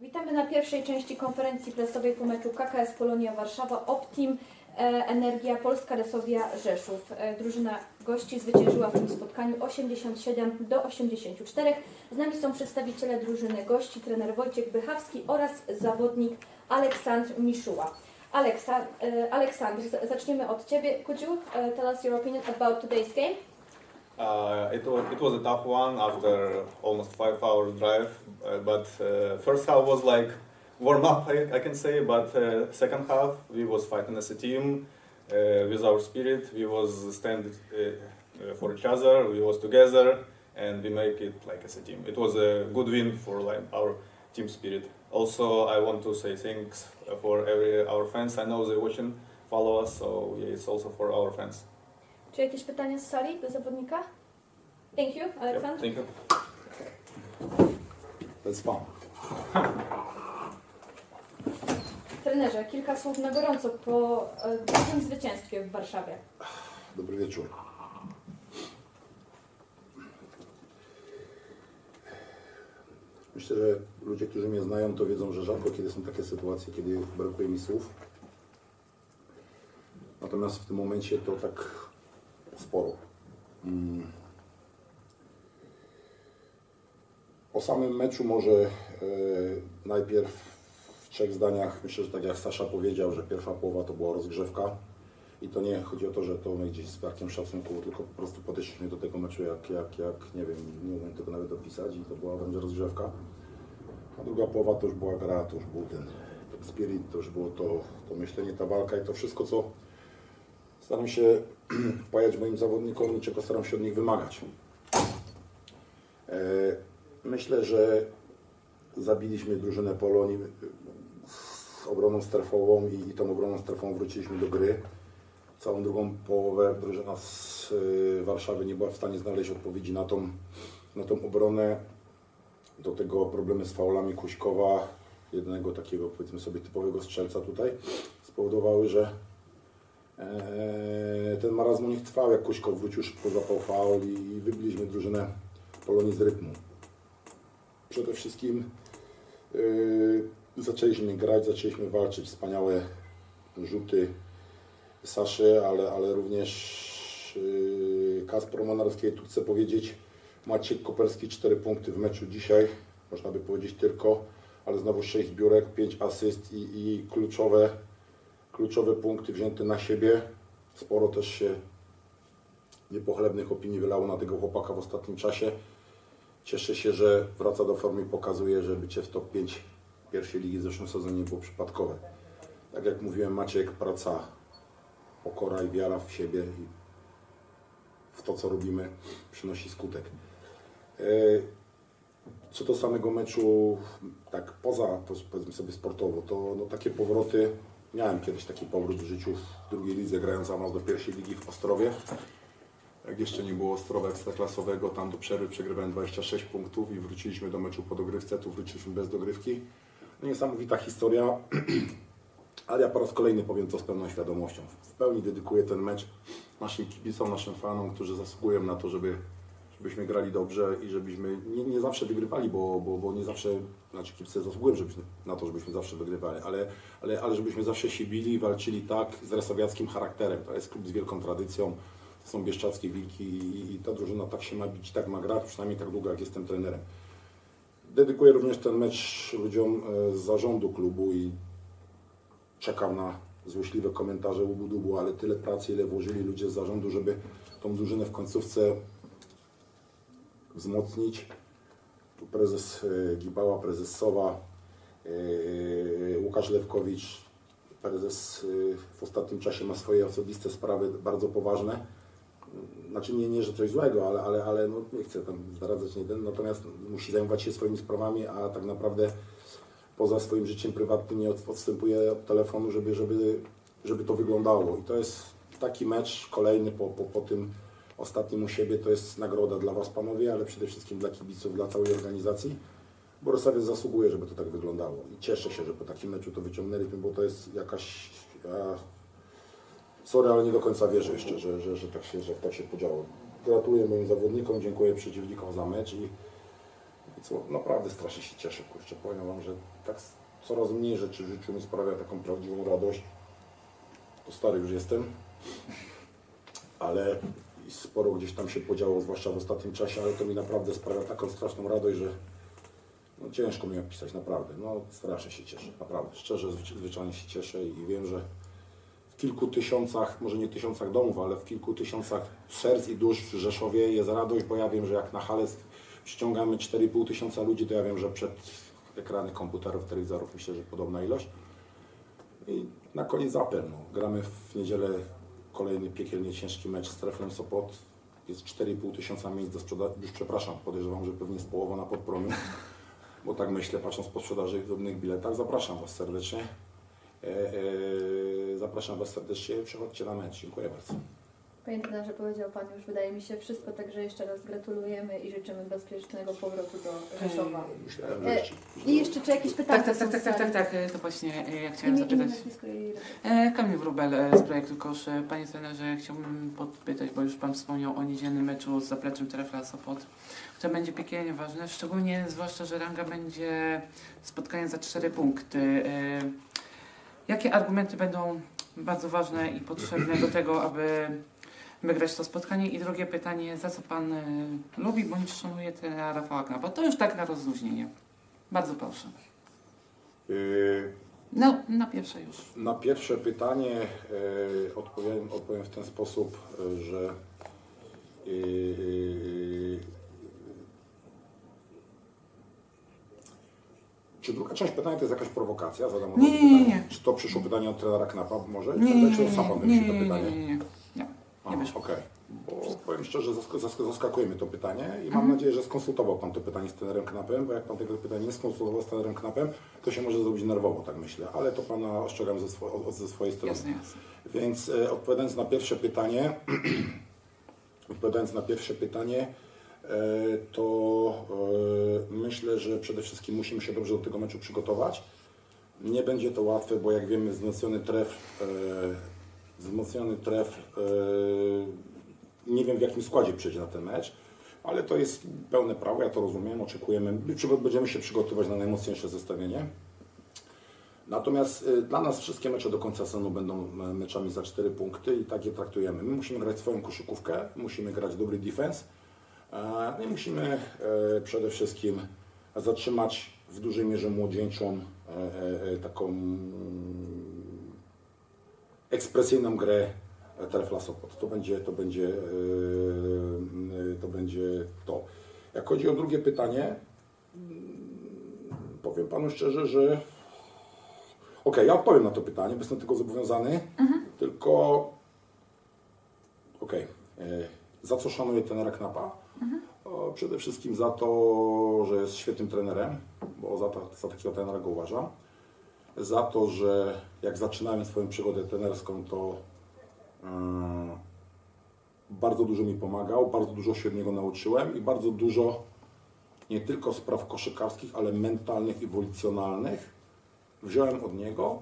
Witamy na pierwszej części konferencji prasowej po meczu KKS Polonia Warszawa Optim e, Energia Polska Resowia Rzeszów. E, Drużyna gości zwyciężyła w tym spotkaniu 87 do 84. Z nami są przedstawiciele drużyny gości, trener Wojciech Bychawski oraz zawodnik Aleksandr Miszuła. Aleksa, e, Aleksandr, zaczniemy od Ciebie. Could you tell us your opinion about today's game? Uh, it was it was a tough one after almost five hours drive, uh, but uh, first half was like warm up, I, I can say. But uh, second half we was fighting as a team uh, with our spirit. We was stand for each other. We was together, and we make it like as a team. It was a good win for like our team spirit. Also, I want to say thanks for every our fans. I know they watching, follow us, so yeah, it's also for our fans. Czy jakieś pytania z sali do zawodnika? Thank you, Yep, Aleksandr. thank you. That's fun. Trenerze, kilka słów na gorąco po e, dużym zwycięstwie w Warszawie. Dobry wieczór. Myślę, że ludzie, którzy mnie znają, to wiedzą, że rzadko kiedy są takie sytuacje, kiedy brakuje mi słów. Natomiast w tym momencie to tak sporo. Mm. O samym meczu może e, najpierw w trzech zdaniach, myślę, że tak jak Sasza powiedział, że pierwsza połowa to była rozgrzewka. I to nie chodzi o to, że to my gdzieś z brakiem szacunku, tylko po prostu podeszliśmy do tego meczu jak, jak, jak nie wiem, nie umiem tego nawet opisać i to była będzie rozgrzewka. A druga połowa to już była gra, to już był ten, ten spirit, to już było to, to myślenie, ta walka i to wszystko, co staram się wpajać moim zawodnikom i czego staram się od nich wymagać. E, Myślę, że zabiliśmy drużynę Polonii z obroną strefową i, tą obroną strefową wróciliśmy do gry. Całą drugą połowę drużyna z y, Warszawy nie była w stanie znaleźć odpowiedzi na tą, na tą obronę. Do tego problemy z faulami Kuśkowa, jednego takiego powiedzmy sobie typowego strzelca tutaj, spowodowały, że e, ten marazm u nich trwał, jak Kuśkow wrócił szybko zapał faul i wybiliśmy drużynę Polonii z rytmu. Przede wszystkim Yy, zaczęliśmy grać, zaczęliśmy walczyć, wspaniałe rzuty Saszy, ale, ale również yy, Kasper Monarskiego. Tu chcę powiedzieć, Maciek Koperski 4 punkty w meczu dzisiaj, można by powiedzieć tylko, ale znowu 6 zbiórek, 5 asyst i, i kluczowe, kluczowe punkty wzięte na siebie. Sporo też się niepochlebnych opinii wylało na tego chłopaka w ostatnim czasie. Cieszę się, że wraca do formy i pokazuje, że bycie w top 5 pierwszej ligi w zeszłym sezonie nie było przypadkowe. Tak jak mówiłem, Maciek, praca, pokora i wiara w siebie i w to, co robimy, przynosi skutek. E, Co do samego meczu, tak poza, powiedzmy sobie sportowo, to no, takie powroty, miałem kiedyś taki powrót w życiu w drugiej lidze, grając awans do pierwszej ligi w Ostrowie. Jak jeszcze nie było Ostrowa Ekstraklasowego, tam do przerwy przegrywałem 26 punktów i wróciliśmy do meczu po dogrywce, tu wróciliśmy bez dogrywki. Niesamowita historia, ale ja po raz kolejny powiem to z pełną świadomością. W pełni dedykuję ten mecz naszym kibicom, naszym fanom, którzy zasługują na to, żeby, żebyśmy grali dobrze i żebyśmy nie, nie zawsze wygrywali, bo, bo, bo nie zawsze, znaczy kibice zasługują żebyśmy, na to, żebyśmy zawsze wygrywali, ale, ale, ale żebyśmy zawsze się bili walczyli tak z resowiackim charakterem. To jest klub z wielką tradycją, są bieszczackie wilki i, ta drużyna tak się ma bić, tak ma grać, przynajmniej tak długo jak jestem trenerem. Dedykuję również ten mecz ludziom e, z zarządu klubu i czekam na złośliwe komentarze łubu ale tyle pracy, ile włożyli ludzie z zarządu, żeby tą drużynę w końcówce wzmocnić. Tu prezes e, Gibała, prezes Sowa, e, Łukasz Lewkowicz, prezes w ostatnim czasie ma swoje osobiste sprawy bardzo poważne. Znaczy nie, nie że coś złego, ale, ale, ale no, nie chcę tam zdradzać nie ten, natomiast musi zajmować się swoimi sprawami, a tak naprawdę poza swoim życiem prywatnym nie od- odstępuje od telefonu, żeby, żeby, żeby to wyglądało. I to jest taki mecz kolejny po, po, po tym ostatnim u siebie, to jest nagroda dla Was panowie, ale przede wszystkim dla kibiców, dla całej organizacji. Borysawiec zasługuje, żeby to tak wyglądało. I cieszę się, że po takim meczu to wyciągnęliśmy, bo to jest jakaś... Ja, sorry, ale nie do końca wierzę jeszcze, że, że, że, tak się, że tak się podziało. Gratuluję moim zawodnikom, dziękuję przeciwnikom za mecz i I co, naprawdę strasznie się cieszę, kurczę, powiem Wam, że tak coraz mniej rzeczy w życiu mi sprawia taką prawdziwą radość. To stary już jestem, ale sporo gdzieś tam się podziało, zwłaszcza w ostatnim czasie, ale to mi naprawdę sprawia taką straszną radość, że no ciężko mi opisać, naprawdę. No strasznie się cieszę, naprawdę. Szczerze, zwyczajnie się cieszę i wiem, że w kilku tysiącach, może nie tysiącach domów, ale w kilku tysiącach serc i dusz w Rzeszowie jest radość, bo ja wiem, że jak na halę ściągamy 4,5 tysiąca ludzi, to ja wiem, że przed ekrany komputerów, telewizorów myślę, że podobna ilość. I na koniec apel, no. gramy w niedzielę kolejny piekielnie ciężki mecz z Treflem Sopot. Jest 4,5 tysiąca miejsc do sprzedaży, już przepraszam, podejrzewam, że pewnie jest połowa na podpromiu, bo tak myślę, patrząc po sprzedaży w drobnych biletach. Zapraszam Was serdecznie. E, e, zapraszam Was serdecznie, przychodźcie na mecz. Dziękuję bardzo. Panie trenerze, powiedział Pan już, wydaje mi się, wszystko, także jeszcze raz gratulujemy i życzymy bezpiecznego powrotu do Rzeszowa. Myślałem, E, że jeszcze... I jeszcze czy jakieś pytania Tak, tak, są tak, tak, tak, tak, to właśnie e, ja chciałem Imię, imię, zapytać. nazwisko i E, Kamil Wróbel e, z projektu Kosz. E, Panie trenerze, chciałbym podpytać, bo już Pan wspomniał o niedzielnym meczu z zapleczem Trefla Sopot, które będzie piekielnie ważne, szczególnie zwłaszcza, że ranga będzie spotkanie za cztery punkty. E, Jakie argumenty będą bardzo ważne i potrzebne do tego, aby wygrać to spotkanie? I drugie pytanie, za co Pan e, lubi bądź szanuje trenera Rafała Knapa? To już tak na rozluźnienie. Bardzo proszę. Yy, No, na pierwsze już. Na pierwsze pytanie e, odpowiem, odpowiem w ten sposób, e, że e, czy druga część pytania to jest jakaś prowokacja? Zadam od Nie, razu nie, nie, pytanie. nie. Czy to przyszło pytanie od trenera Knapa może? Nie, nie, czy nie, sam pan nie, wymyślił nie, to nie, pytanie? nie, nie, nie. nie. A, nie wyszło. Okej, bo powiem szczerze, zask- zask- zaskakuje mnie to pytanie i mam Mhm. nadzieję, że skonsultował Pan to pytanie z trenerem Knapem, bo jak Pan tego pytania nie skonsultował z trenerem Knapem, to się może zrobić nerwowo, tak myślę, ale to Pana ostrzegam ze, swo- od- ze swojej strony. Jasne, jasne. Więc e, odpowiadając na pierwsze pytanie, odpowiadając na pierwsze pytanie, e, to myślę, że przede wszystkim musimy się dobrze do tego meczu przygotować. Nie będzie to łatwe, bo jak wiemy wzmocniony tref, e, wzmocniony tref, e, nie wiem w jakim składzie przyjdzie na ten mecz, ale to jest pełne prawo, ja to rozumiem, oczekujemy, będziemy się przygotowywać na najmocniejsze zestawienie. Natomiast y, dla nas wszystkie mecze do końca sezonu będą e, meczami za 4 punkty i tak je traktujemy. My musimy grać swoją koszykówkę, musimy grać dobry defense e, no i musimy e, przede wszystkim zatrzymać w dużej mierze młodzieńczą e, e, e, taką mm, ekspresyjną grę Trefla Sopot. To będzie to. Będzie, to będzie to. Jak chodzi o drugie pytanie, mm, powiem Panu szczerze, że Okej, ja odpowiem na to pytanie, bo jestem tego zobowiązany. Tylko, okej, e, za co szanuję trenera Przede wszystkim za to, że jest świetnym trenerem, bo za, to, za takiego trenera go uważam. Za to, że jak zaczynałem swoją przygodę trenerską, to e, bardzo dużo mi pomagał, bardzo dużo się od niego nauczyłem i bardzo dużo nie tylko spraw koszykarskich, ale mentalnych i ewolucjonalnych wziąłem od niego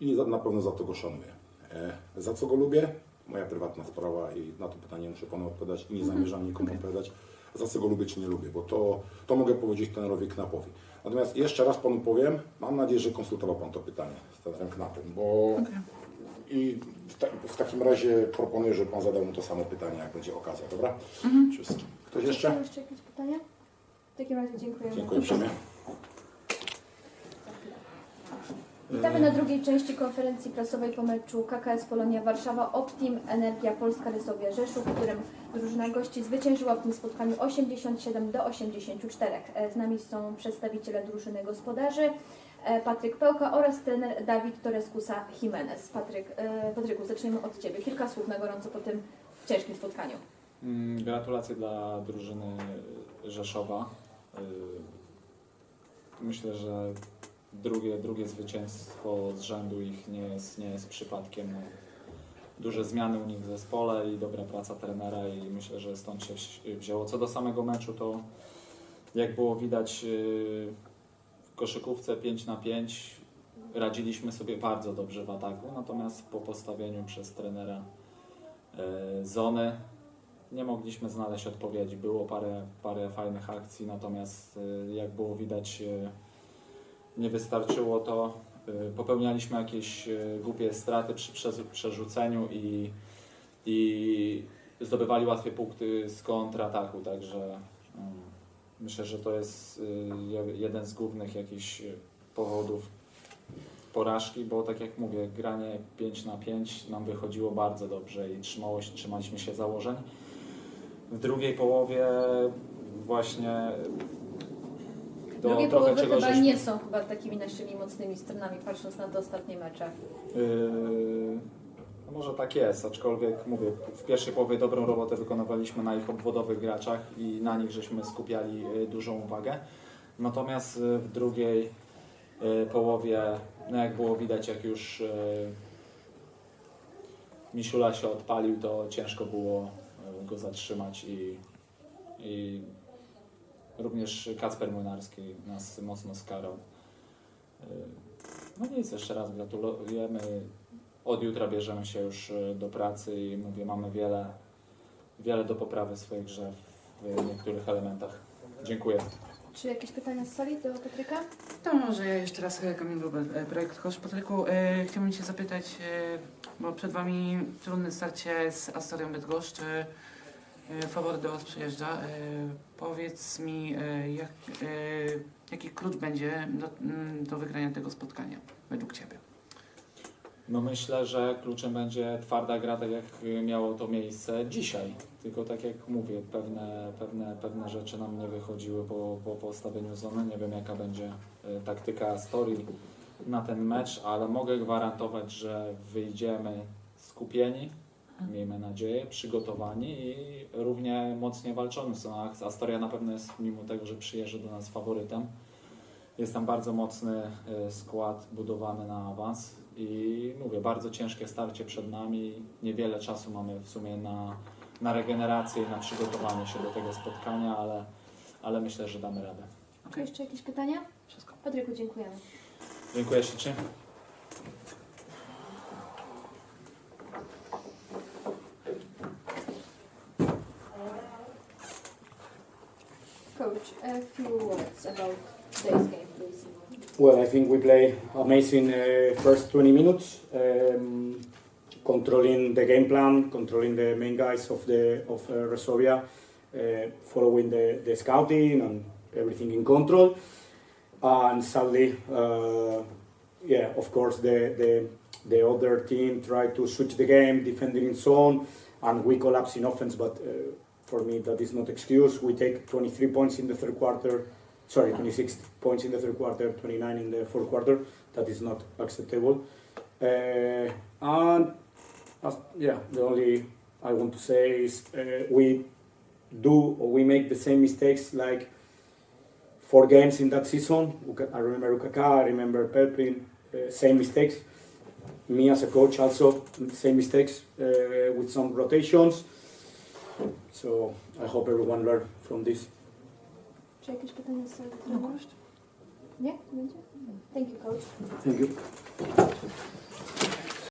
i na pewno za to go szanuję. E, za co go lubię? Moja prywatna sprawa i na to pytanie muszę Panu odpowiadać i nie zamierzam nikomu odpowiadać, za co go lubię czy nie lubię, bo to, to mogę powiedzieć trenerowi Knapowi. Natomiast jeszcze raz Panu powiem, mam nadzieję, że konsultował Pan to pytanie z trenerem Knapem, bo i w, ta, w takim razie proponuję, żeby Pan zadał mu to samo pytanie, jak będzie okazja, dobra? Wszystkim. Ktoś Są jeszcze? jeszcze jakieś pytania? W takim razie dziękujemy. Dziękuję uprzejmie. Witamy na drugiej części konferencji prasowej po meczu KKS Polonia Warszawa Optim Energia Polska Rysowia Rzeszów, w którym drużyna gości zwyciężyła w tym spotkaniu 87 do 84. E, Z nami są przedstawiciele drużyny gospodarzy e, Patryk Pełka oraz trener Dawid Toreskusa Jimenez. Patryk, e, Patryku, zaczniemy od Ciebie. Kilka słów na gorąco po tym ciężkim spotkaniu. Mm, Gratulacje dla drużyny Rzeszowa. Myślę, że drugie, drugie zwycięstwo z rzędu ich nie jest, nie jest przypadkiem. No, Duże zmiany u nich w zespole i dobra praca trenera i myślę, że stąd się wzięło. Co do samego meczu, to jak było widać y, w koszykówce 5 na 5 radziliśmy sobie bardzo dobrze w ataku, natomiast po postawieniu przez trenera y, zony nie mogliśmy znaleźć odpowiedzi. Było parę, parę fajnych akcji, natomiast y, jak było widać, nie wystarczyło to. Y, Popełnialiśmy jakieś y, głupie straty przy przerzuceniu i, i zdobywali łatwiej punkty z kontrataku, także mm, myślę, że to jest y, je- jeden z głównych jakichś powodów porażki, bo tak jak mówię, granie 5 na 5 nam wychodziło bardzo dobrze i trzymało się, trzymaliśmy się założeń. W drugiej połowie właśnie to Drugie trochę połowy czego chyba żeśmy... nie są chyba takimi naszymi mocnymi stronami, patrząc na te ostatnie mecze. Yy, no może tak jest, aczkolwiek mówię, w pierwszej połowie dobrą robotę wykonywaliśmy na ich obwodowych graczach i na nich żeśmy skupiali yy, dużą uwagę. Natomiast yy, w drugiej yy, połowie, no jak było widać, jak już Misiula się odpalił, to ciężko było go zatrzymać i, i również Kacper Młynarski nas mocno skarał. Yy, no nic, jeszcze raz gratulujemy. Od jutra bierzemy się już e, do pracy i mówię, mamy wiele, wiele do poprawy w swojej grze w niektórych elementach. Dziękuję. Czy jakieś pytania z sali do Patryka? To może ja jeszcze raz e, Kamil Wróbel, projekt Kosz Patryku. E, chciałbym Cię zapytać, e, bo przed Wami trudne starcie z Astorią Bydgoszcz. E, faworyt do Was przyjeżdża. E, powiedz mi, e, jak, jaki klucz będzie do, mm, do wygrania tego spotkania według Ciebie? No myślę, że kluczem będzie twarda gra, tak jak miało to miejsce dzisiaj. Tylko tak jak mówię, pewne, pewne, pewne rzeczy nam nie wychodziły po, po postawieniu zony. Nie wiem jaka będzie taktyka story na ten mecz, ale mogę gwarantować, że wyjdziemy skupieni, miejmy nadzieję, przygotowani i równie mocnie walczący. No, a Astoria na pewno jest, mimo tego, że przyjeżdża do nas faworytem, jest tam bardzo mocny e, skład budowany na awans i mówię, bardzo ciężkie starcie przed nami. Niewiele czasu mamy w sumie na, na regenerację i na przygotowanie się do tego spotkania, ale, ale myślę, że damy radę. Czy jeszcze jakieś pytania? Wszystko. Patryku, dziękujemy. Dziękuję ślicznie. A few words about today's game, please. Well, I think we played amazing uh, first 20 minutes, um, controlling the game plan, controlling the main guys of the of uh, Resovia, uh, following the, the scouting and everything in control. And sadly, uh, yeah, of course, the, the the other team tried to switch the game, defending in zone, and we collapsed in offense. But uh, for me, that is not excuse. We take 23 points in the third quarter sorry, 26 points in the third quarter, 29 in the fourth quarter. That is not acceptable. Uh, and as, yeah, the only I want to say is uh, we do or we make the same mistakes like four games in that season. I remember Ukaka, I remember Pelprin, uh, same mistakes. Me as a coach also same mistakes uh, with some rotations. So I hope everyone learned from this. Czy jakieś pytania z sali? trenera? Nie? Będzie? Thank you, coach. Thank you.